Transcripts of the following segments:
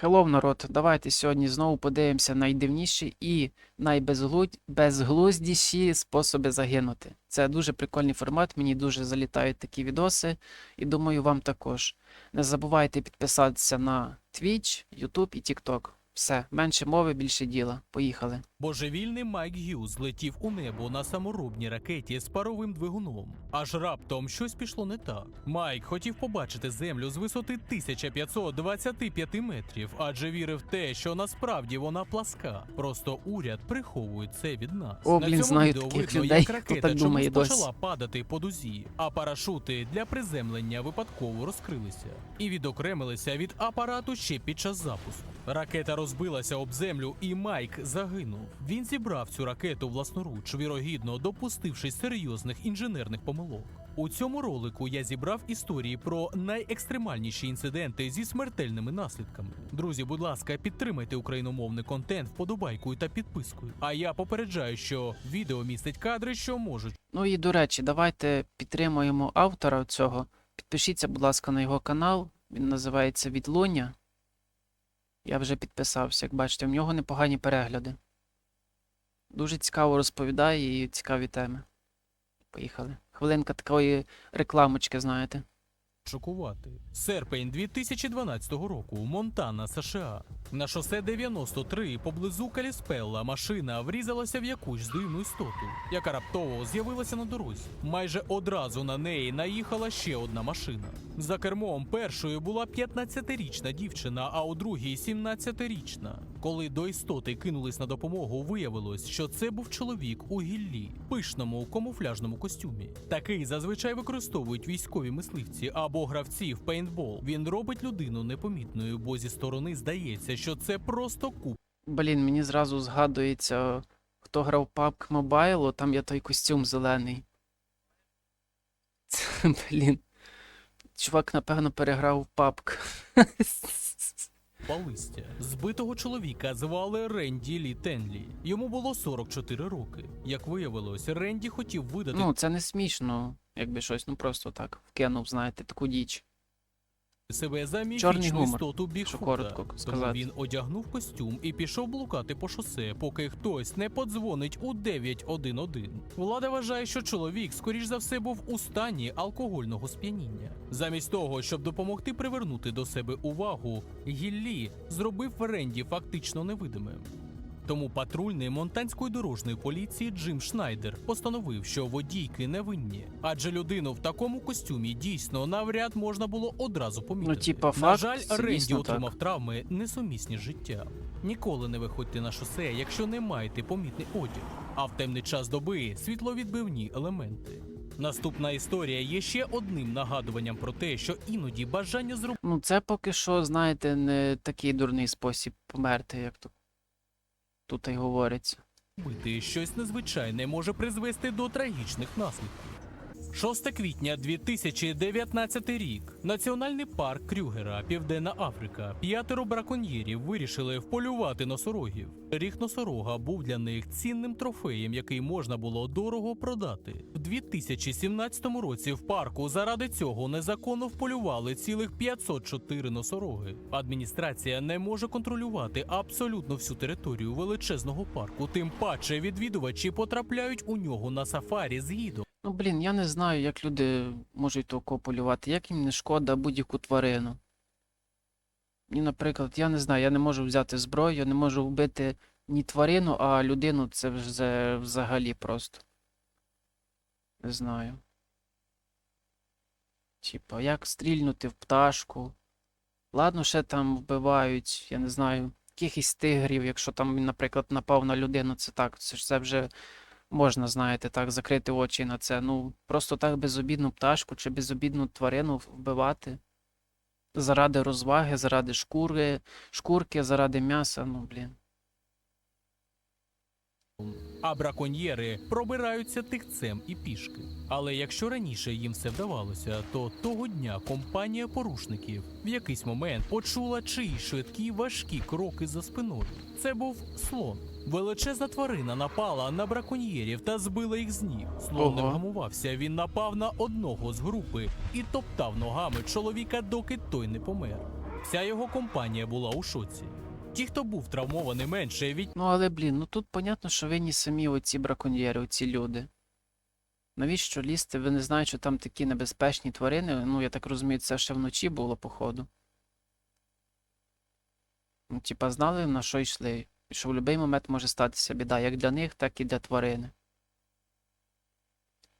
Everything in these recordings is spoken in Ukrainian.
Хеллоу, народ, давайте сьогодні знову подивимося найдивніші і найбезглуздіші способи загинути. Це дуже прикольний формат, мені дуже залітають такі відоси, і думаю, вам також. Не забувайте підписатися на Twitch, YouTube і TikTok. Все, менше мови, більше діла. Поїхали. Божевільний Майк Г'юз злетів у небо на саморобній ракеті з паровим двигуном. Аж раптом щось пішло не так. Майк хотів побачити землю з висоти 1525 метрів, адже вірив в те, що насправді вона пласка. Просто уряд приховує це від нас. О, на цьому відео видно, людей, як ракета так думає чомусь досі. почала падати по дузі, а парашути для приземлення випадково розкрилися і відокремилися від апарату ще під час запуску. Ракета розбилася об землю, і Майк загинув. Він зібрав цю ракету власноруч, вірогідно допустившись серйозних інженерних помилок. У цьому ролику я зібрав історії про найекстремальніші інциденти зі смертельними наслідками. Друзі, будь ласка, підтримайте україномовний контент вподобайкою та підпискою. А я попереджаю, що відео містить кадри, що можуть Ну і до речі, давайте підтримуємо автора цього. Підпишіться, будь ласка, на його канал. Він називається Відлуння. Я вже підписався, як бачите, в нього непогані перегляди. Дуже цікаво розповідає і цікаві теми. Поїхали. Хвилинка такої рекламочки, знаєте. шокувати. Серпень 2012 року, Монтана, США. На шосе 93 поблизу Каліспелла машина врізалася в якусь дивну істоту, яка раптово з'явилася на дорозі. Майже одразу на неї наїхала ще одна машина. За кермом першою була 15-річна дівчина, а у другій 17-річна. Коли до істоти кинулись на допомогу, виявилось, що це був чоловік у гіллі, пишному камуфляжному костюмі. Такий зазвичай використовують військові мисливці або гравці в пейнтбол. Він робить людину непомітною, бо зі сторони здається, що це просто куп. Блін, мені зразу згадується, хто грав PUBG Mobile, там є той костюм зелений. Це, блін. Чувак, напевно, переграв PUBG. Палистя. Збитого чоловіка звали Ренді Лі Тенлі. Йому було 44 роки. Як виявилось, Ренді хотів видати Ну, це не смішно, якби щось, ну просто так вкинув, знаєте, таку діч. Себе за Чорний міфічну гумор, істоту Бігфута. коротко Тому сказати. він одягнув костюм і пішов блукати по шосе, поки хтось не подзвонить у 911. Влада вважає, що чоловік, скоріш за все, був у стані алкогольного сп'яніння. Замість того, щоб допомогти привернути до себе увагу, Гіллі зробив Ренді фактично невидимим. Тому патрульний монтанської дорожньої поліції Джим Шнайдер постановив, що водійки невинні, адже людину в такому костюмі дійсно навряд можна було одразу помітити. Ну, типа, На жаль, Ренді отримав так. травми несумісні з життям. Ніколи не виходьте на шосе, якщо не маєте помітний одяг, а в темний час доби світловідбивні елементи. Наступна історія є ще одним нагадуванням про те, що іноді бажання зробити. Ну, це поки що, знаєте, не такий дурний спосіб померти, як тут, тут і говориться. Бити щось незвичайне може призвести до трагічних наслідків. 6 квітня 2019 рік. Національний парк Крюгера, Південна Африка. П'ятеро браконьєрів вирішили вполювати носорогів. Ріг носорога був для них цінним трофеєм, який можна було дорого продати. В 2017 році в парку заради цього незаконно вполювали цілих 504 носороги. Адміністрація не може контролювати абсолютно всю територію величезного парку. Тим паче відвідувачі потрапляють у нього на сафарі з гідом. Ну, блін, я не знаю, як люди можуть полювати, як їм не шкода будь-яку тварину. Мені, наприклад, я не знаю, я не можу взяти зброю, не можу вбити ні тварину, а людину це вже взагалі просто. Не знаю. Типа, як стрільнути в пташку. Ладно, ще там вбивають, я не знаю, якихось тигрів, якщо там наприклад, напав на людину, це так, це ж це вже можна, знаєте, так, закрити очі на це. Ну, просто так безобідну пташку чи безобідну тварину вбивати. Заради розваги, заради шкури, шкурки, заради м'яса, ну, блін. А браконьєри пробираються тихцем і пішки. Але якщо раніше їм все вдавалося, то того дня компанія порушників в якийсь момент почула чиїсь швидкі важкі кроки за спиною. Це був слон. Величезна тварина напала на браконьєрів та збила їх з ніг. Слон не вгамувався. Він напав на одного з групи і топтав ногами чоловіка, доки той не помер. Вся його компанія була у шоці. Ті, хто був травмований менше, від Ну але блін, ну тут понятно, що винні самі оці браконьєри, оці люди. Навіщо лізти? Ви не знаєте, що там такі небезпечні тварини. Ну, я так розумію, це ще вночі було, походу. Ну, типа, знали, на що йшли. Що в будь-який момент може статися біда, як для них, так і для тварини.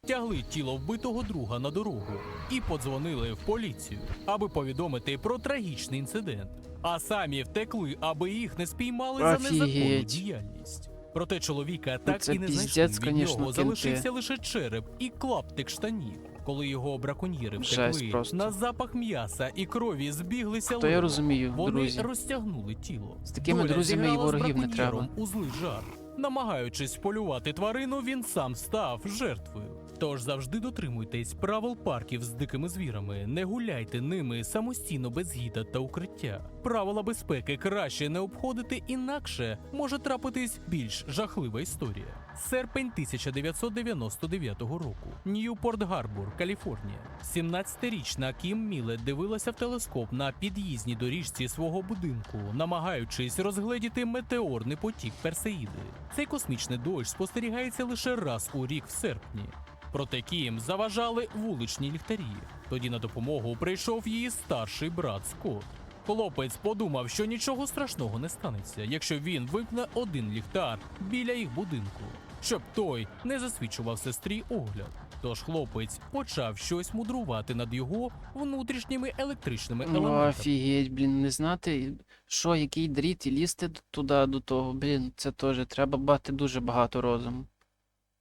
тягли тіло вбитого друга на дорогу і подзвонили в поліцію, аби повідомити про трагічний інцидент. А самі втекли, аби їх не спіймали за незаконну діяльність. Проте чоловіка так це і не піздець, знайшли. Від конечно, нього кінти. залишився лише череп і клаптик штанів. Коли його браконьєри Жесть втекли, просто. на запах м'яса і крові збіглися То я розумію, Вони друзі. розтягнули тіло. З такими Доля друзями і зіграла з ворогів не браконьєром треба. У злий жарт. Намагаючись полювати тварину, він сам став жертвою. Тож завжди дотримуйтесь правил парків з дикими звірами, не гуляйте ними самостійно без гіда та укриття. Правила безпеки краще не обходити, інакше може трапитись більш жахлива історія. Серпень 1999 року. Ньюпорт Гарбор, Каліфорнія. 17-річна Кім Мілет дивилася в телескоп на під'їзній доріжці свого будинку, намагаючись розгледіти метеорний потік Персеїди. Цей космічний дощ спостерігається лише раз у рік в серпні. Проте Кім заважали вуличні ліхтарі. Тоді на допомогу прийшов її старший брат Скотт. Хлопець подумав, що нічого страшного не станеться, якщо він вимкне один ліхтар біля їх будинку, щоб той не засвічував сестрі огляд. Тож хлопець почав щось мудрувати над його внутрішніми електричними Ну, елементами. офігеть, блін, не знати, що, який дріт, і лізти туди до того. Блін, це теж треба бати дуже багато розуму.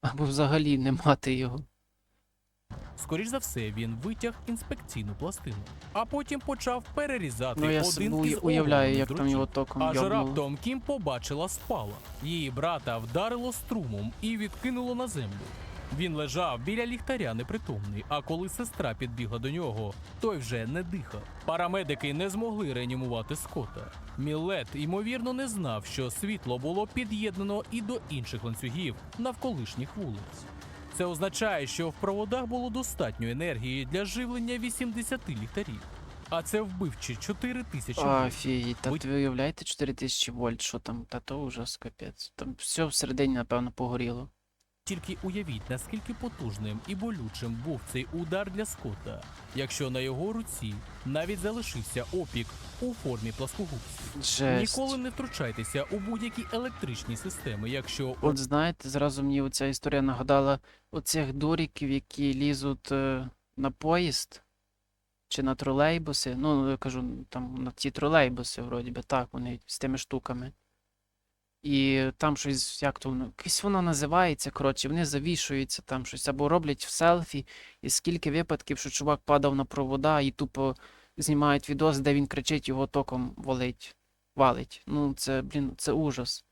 Або взагалі не мати його. Скоріш за все, він витяг інспекційну пластину, а потім почав перерізати Ну, я один собі із уявляю, як там його током Аж йобнуло. раптом Кім побачила спала. Її брата вдарило струмом і відкинуло на землю. Він лежав біля ліхтаря непритомний, а коли сестра підбігла до нього, той вже не дихав. Парамедики не змогли реанімувати Скотта. Мілет, ймовірно, не знав, що світло було під'єднано і до інших ланцюгів навколишніх вулиць. Це означає, що в проводах було достатньо енергії для живлення 80 ліхтарів. А це вбивчі 4 тисячі вольт. Офігеть, та Будь- ви уявляєте 4000 вольт, що там? Та то ужас, капець. Там все всередині, напевно, погоріло. Тільки уявіть, наскільки потужним і болючим був цей удар для Скотта, якщо на його руці навіть залишився опік у формі пласкогубців. Ніколи не втручайтеся у будь-які електричні системи, якщо От знаєте, зразу мені оця історія нагадала оцих дуріків, які лізуть е, на поїзд чи на тролейбуси. Ну, я кажу, там на ті тролейбуси, вроді би, так, вони з тими штуками. І там щось, як то воно, якось воно називається, коротше, вони завішуються там щось або роблять в селфі, і скільки випадків, що чувак падав на провода і тупо знімають відос, де він кричить, його током валить. Валить. Ну, це, блін, це ужас.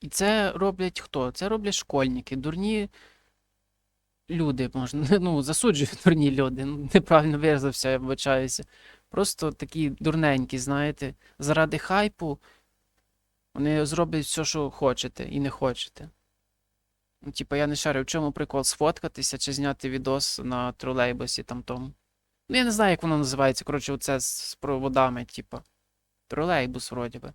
І це роблять хто? Це роблять школьники, дурні люди, можна, ну, засуджують дурні люди. Ну, неправильно виразився, я вибачаюся. Просто такі дурненькі, знаєте, заради хайпу вони зроблять все, що хочете і не хочете. Ну, типа, я не шарю, в чому прикол сфоткатися чи зняти відос на тролейбусі там тому. Ну, я не знаю, як воно називається. Коротше, оце з, проводами, типа. Тролейбус, вроді би.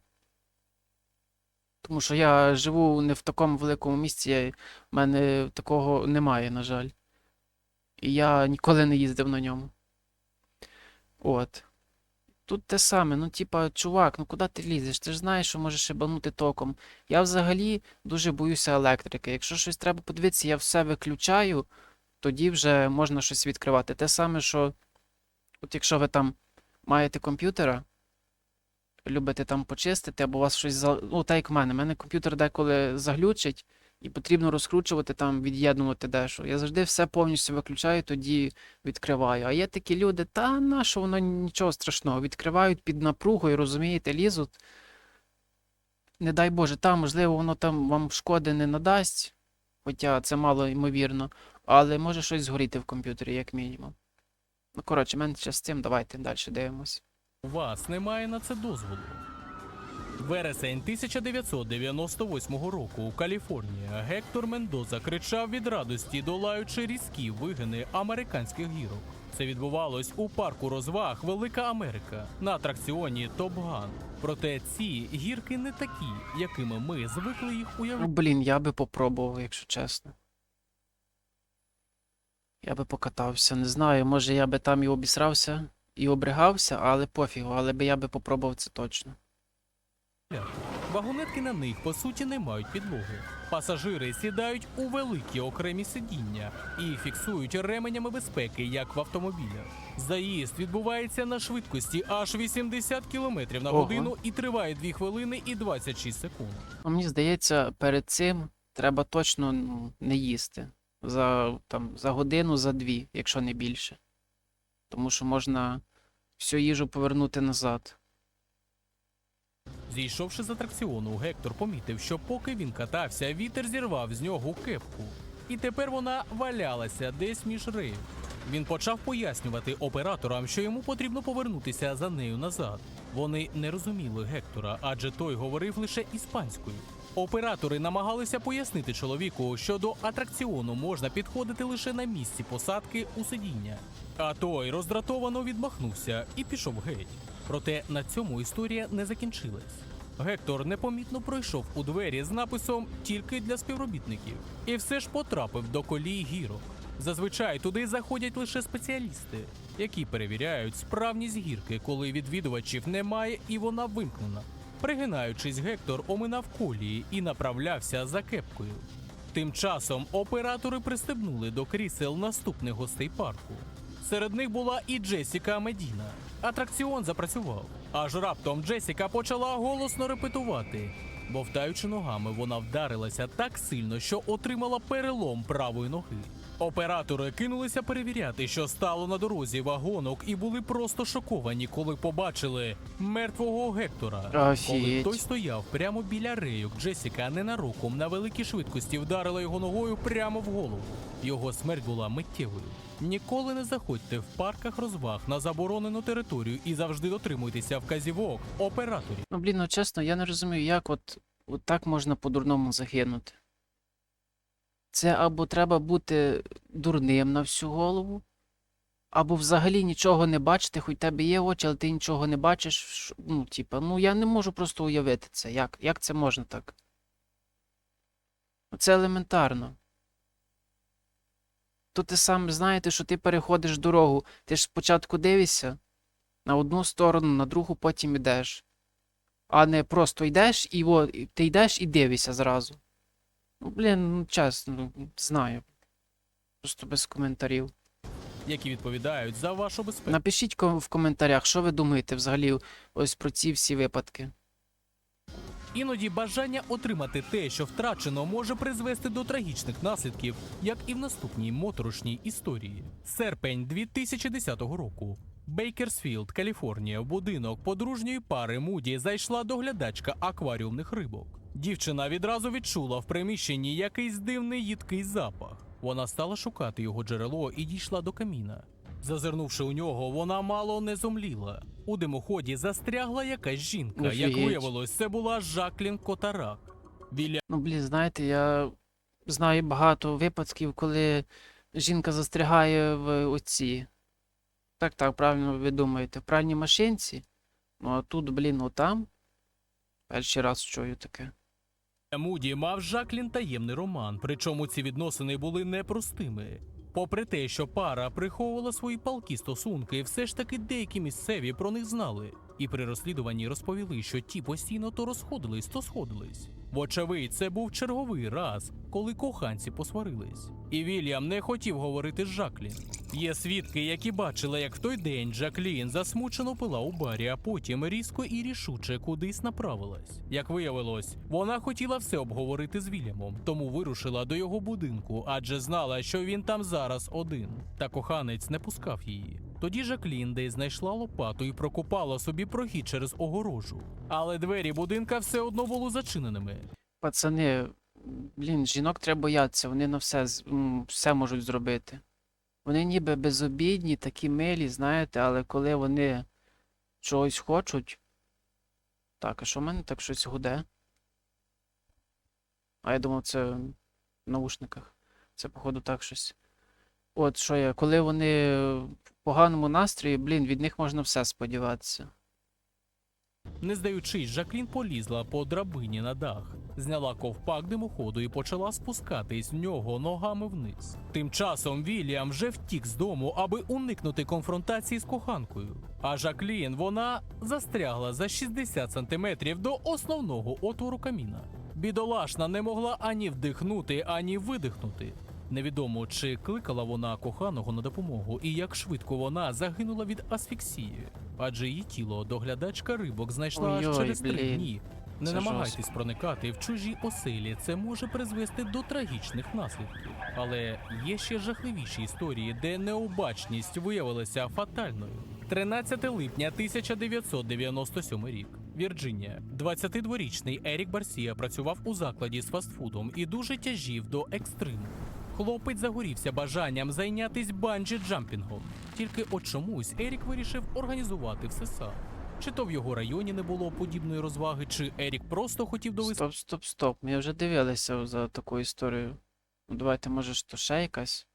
Тому що я живу не в такому великому місці, в мене такого немає, на жаль. І я ніколи не їздив на ньому. От. Тут те саме, ну, типа, чувак, ну куди ти лізеш? Ти ж знаєш, що можеш шибанути током. Я взагалі дуже боюся електрики. Якщо щось треба подивитися, я все виключаю, тоді вже можна щось відкривати. Те саме, що, от якщо ви там маєте комп'ютера, любите там почистити, або у вас щось за... Ну, так як в мене. Мене комп'ютер деколи заглючить, і потрібно розкручувати там, від'єднувати дещо. Я завжди все повністю виключаю, тоді відкриваю. А є такі люди, та на що воно нічого страшного. Відкривають під напругою, розумієте, лізуть. Не дай Боже, там, можливо, воно там вам шкоди не надасть, хоча це мало ймовірно, але може щось згоріти в комп'ютері, як мінімум. Ну, коротше, менше з цим, давайте далі дивимось. у вас немає на це дозволу. Вересень 1998 року у Каліфорнія Гектор Мендоза кричав від радості, долаючи різкі вигини американських гірок. Це відбувалось у парку розваг Велика Америка на атракціоні Топ Ган. Проте ці гірки не такі, якими ми звикли їх уявляти. блін, я би попробував, якщо чесно. Я би покатався, не знаю, може я би там і обісрався, і обригався, але пофігу, але би я би попробував це точно. Вагонетки на них по суті не мають підлоги. Пасажири сідають у великі окремі сидіння і фіксують ременями безпеки, як в автомобілях. Заїзд відбувається на швидкості аж 80 км на Ого. годину і триває 2 хвилини і 26 секунд. Ну, мені здається, перед цим треба точно ну, не їсти. За, там, за годину, за дві, якщо не більше. Тому що можна всю їжу повернути назад. Зійшовши з атракціону, Гектор помітив, що поки він катався, вітер зірвав з нього кепку. І тепер вона валялася десь між рейв. Він почав пояснювати операторам, що йому потрібно повернутися за нею назад. Вони не розуміли Гектора, адже той говорив лише іспанською. Оператори намагалися пояснити чоловіку, що до атракціону можна підходити лише на місці посадки у сидіння. А той роздратовано відмахнувся і пішов геть. Проте на цьому історія не закінчилась. Гектор непомітно пройшов у двері з написом тільки для співробітників і все ж потрапив до колії гірок. Зазвичай туди заходять лише спеціалісти, які перевіряють справність гірки, коли відвідувачів немає і вона вимкнена. Пригинаючись, Гектор оминав колії і направлявся за кепкою. Тим часом оператори пристебнули до крісел наступних гостей парку. Серед них була і Джесіка Медіна. Атракціон запрацював. Аж раптом Джесіка почала голосно репетувати. Бовтаючи ногами, вона вдарилася так сильно, що отримала перелом правої ноги. Оператори кинулися перевіряти, що стало на дорозі вагонок, і були просто шоковані, коли побачили мертвого Гектора. Коли той стояв прямо біля рейок, Джесіка ненароком на великій швидкості вдарила його ногою прямо в голову. Його смерть була миттєвою. Ніколи не заходьте в парках розваг на заборонену територію і завжди дотримуйтеся вказівок операторів. Ну, блін, ну чесно, я не розумію, як от, от так можна по-дурному загинути. Це або треба бути дурним на всю голову, або взагалі нічого не бачити, хоч тебе є очі, але ти нічого не бачиш. Ну, типа, ну я не можу просто уявити це. Як, як це можна так? Це елементарно. То ти сам знаєте, що ти переходиш дорогу. Ти ж спочатку дивишся на одну сторону, на другу потім ідеш. А не просто йдеш і о, ти йдеш і дивишся зразу. Ну, блін, ну чесно, ну, знаю. Просто без коментарів. які відповідають за вашу безпеку. Напишіть ко- в коментарях, що ви думаєте взагалі ось про ці всі випадки. Іноді бажання отримати те, що втрачено, може призвести до трагічних наслідків, як і в наступній моторошній історії. Серпень 2010 року. Бейкерсфілд, Каліфорнія, в будинок подружньої пари Муді зайшла доглядачка акваріумних рибок. Дівчина відразу відчула в приміщенні якийсь дивний їдкий запах. Вона стала шукати його джерело і дійшла до каміна. Зазирнувши у нього, вона мало не зомліла. У димоході застрягла якась жінка. Як Офігеть. виявилось, це була Жаклін Котарак. Біля Ну, блін, знаєте, я знаю багато випадків, коли жінка застрягає в оці. Так, так, правильно ви думаєте, в пральній машинці. Ну а тут, блін, отам. Перший раз чую таке. Муді мав Жаклін таємний роман, причому ці відносини були непростими. Попри те, що пара приховувала свої палкі стосунки, все ж таки деякі місцеві про них знали. І при розслідуванні розповіли, що ті постійно то розходились, то сходились. Вочевидь, це був черговий раз, коли коханці посварились. І Вільям не хотів говорити з Жаклін. Є свідки, які бачили, як в той день Жаклін засмучено пила у барі, а потім різко і рішуче кудись направилась. Як виявилось, вона хотіла все обговорити з Вільямом, тому вирушила до його будинку, адже знала, що він там зараз один. Та коханець не пускав її. Тоді Жаклін десь знайшла лопату і прокопала собі прохід через огорожу. Але двері будинка все одно були зачиненими. Пацани, блін, жінок треба боятися, вони на все, все можуть зробити. Вони ніби безобідні, такі милі, знаєте, але коли вони чогось хочуть. Так, а що в мене так щось гуде? А я думав, це в наушниках. Це, походу, так щось. От що я, коли вони в поганому настрої, блін, від них можна все сподіватися. Не здаючись, Жаклін полізла по драбині на дах, зняла ковпак димоходу і почала спускатись в нього ногами вниз. Тим часом Вільям вже втік з дому, аби уникнути конфронтації з коханкою. А Жаклін вона застрягла за 60 сантиметрів до основного отвору каміна. Бідолашна не могла ані вдихнути, ані видихнути. Невідомо, чи кликала вона коханого на допомогу, і як швидко вона загинула від асфіксії, адже її тіло доглядачка рибок знайшла аж Ой-ой, через три дні. Не Це намагайтесь жорстко. проникати в чужі оселі, це може призвести до трагічних наслідків. Але є ще жахливіші історії, де необачність виявилася фатальною. 13 липня 1997 рік. Вірджинія. 22-річний Ерік Барсія працював у закладі з фастфудом і дуже тяжів до екстриму. Хлопець загорівся бажанням зайнятись банджі-джампінгом. Тільки от чомусь Ерік вирішив організувати все сам. Чи то в його районі не було подібної розваги, чи Ерік просто хотів довести, Стоп, стоп, стоп. Ми вже дивилися за таку історію. Давайте, може, то ще якась?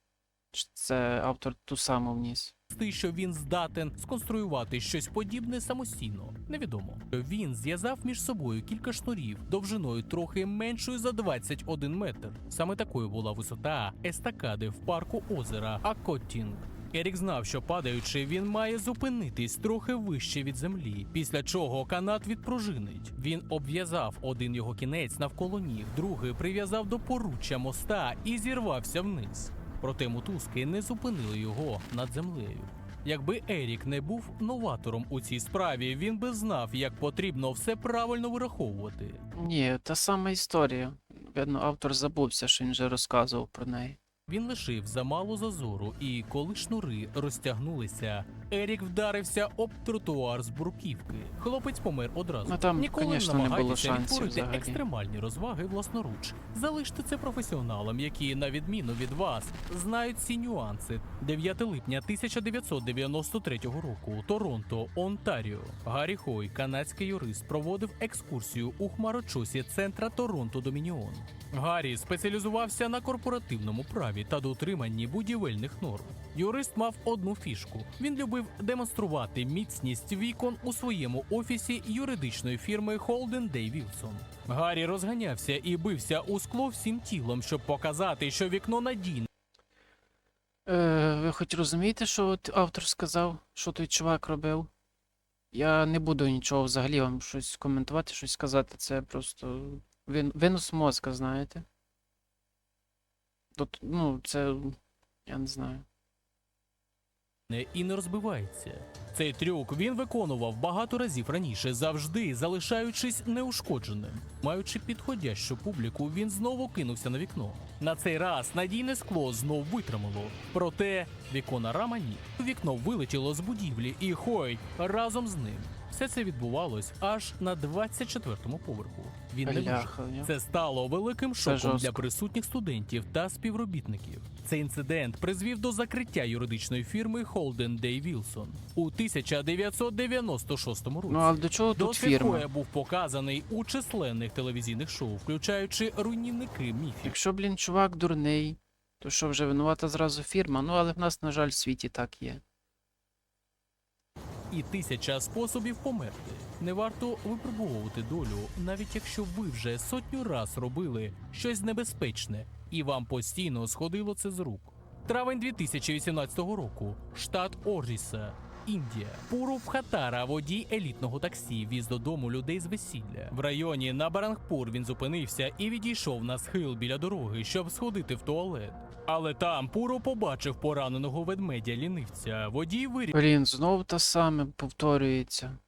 Це автор ту саму вніс? що він здатен сконструювати щось подібне самостійно. Невідомо. Він зв'язав між собою кілька шнурів довжиною трохи меншою за 21 метр. Саме такою була висота естакади в парку озера Акотінг. Ерік знав, що падаючи, він має зупинитись трохи вище від землі, після чого канат відпружинить. Він обв'язав один його кінець навколо ніг, другий прив'язав до поруччя моста і зірвався вниз. Проте мотузки не зупинили його над землею. Якби Ерік не був новатором у цій справі, він би знав, як потрібно все правильно вираховувати. Ні, та сама історія. Видно, автор забувся, що він вже розказував про неї. Він лишив замалу зазору, і коли шнури розтягнулися, Ерік вдарився об тротуар з бруківки. Хлопець помер одразу. Ну, там, Ніколи конечно, не було намагайтеся шансів відтворити взагалі. екстремальні розваги власноруч. Залиште це професіоналам, які, на відміну від вас, знають ці нюанси. 9 липня 1993 року, Торонто, Онтаріо. Гаррі Хой, канадський юрист, проводив екскурсію у хмарочосі центра Торонто Домініон. Гаррі спеціалізувався на корпоративному праві та дотриманні будівельних норм. Юрист мав одну фішку. Він любив демонструвати міцність вікон у своєму офісі юридичної фірми Holden Day Wilson. Гаррі розганявся і бився у скло всім тілом, щоб показати, що вікно надійне. Е, ви хоч розумієте, що автор сказав, що той чувак робив? Я не буду нічого взагалі вам щось коментувати, щось сказати. Це просто вин, винос мозка, знаєте? Тут, ну, це. Я не знаю. І не розбивається. Цей трюк він виконував багато разів раніше, завжди залишаючись неушкодженим. Маючи підходящу публіку, він знову кинувся на вікно. На цей раз надійне скло знов витримало. Проте вікона рама ні. Вікно вилетіло з будівлі, і Хой разом з ним. Все це відбувалось аж на 24-му поверху. Він не вижив. Це стало великим шоком для присутніх студентів та співробітників. Цей інцидент призвів до закриття юридичної фірми Holden Day Wilson у 1996 році. Ну, а до чого тут фірма? Був показаний у численних телевізійних шоу, включаючи руйнівники міфів. Якщо, блін, чувак дурний, то що вже винувата зразу фірма? Ну, але в нас, на жаль, в світі так є. І тисяча способів померти. Не варто випробовувати долю, навіть якщо ви вже сотню раз робили щось небезпечне, і вам постійно сходило це з рук. Травень 2018 року, штат Оріса, Індія. Пуру Хатара, водій елітного таксі, віз додому людей з весілля. В районі на Барангпур він зупинився і відійшов на схил біля дороги, щоб сходити в туалет. Але там Пуро побачив пораненого ведмедя лінивця. Водій вирішив. Блін, знову те саме повторюється.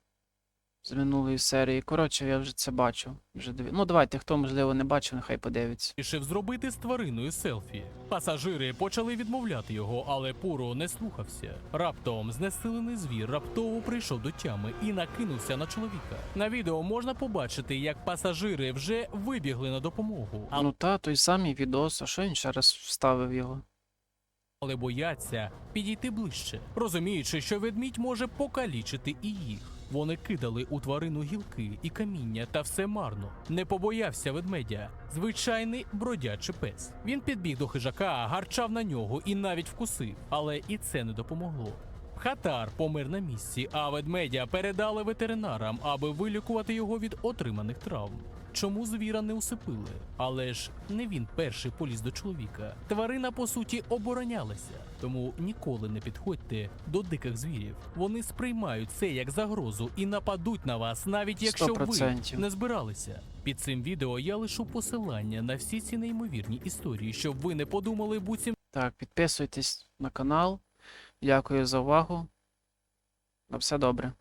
З минулої серії. Коротше, я вже це бачив. Вже диві... Ну, давайте, хто, можливо, не бачив, нехай подивиться. Вирішив зробити з твариною селфі. Пасажири почали відмовляти його, але Пуро не слухався. Раптом знесилений звір раптово прийшов до тями і накинувся на чоловіка. На відео можна побачити, як пасажири вже вибігли на допомогу, Ну та, той самий відос, а що він ще раз вставив його? але бояться підійти ближче, розуміючи, що ведмідь може покалічити і їх. Вони кидали у тварину гілки і каміння, та все марно. Не побоявся ведмедя. Звичайний бродячий пес. Він підбіг до хижака, гарчав на нього і навіть вкусив, але і це не допомогло. Хатар помер на місці, а ведмедя передали ветеринарам, аби вилікувати його від отриманих травм. Чому звіра не усипили? Але ж не він перший поліз до чоловіка. Тварина по суті оборонялася, тому ніколи не підходьте до диких звірів. Вони сприймають це як загрозу і нападуть на вас, навіть якщо ви 100%. не збиралися. Під цим відео я лишу посилання на всі ці неймовірні історії, щоб ви не подумали, буцім Так, підписуйтесь на канал. Дякую за увагу. На все добре.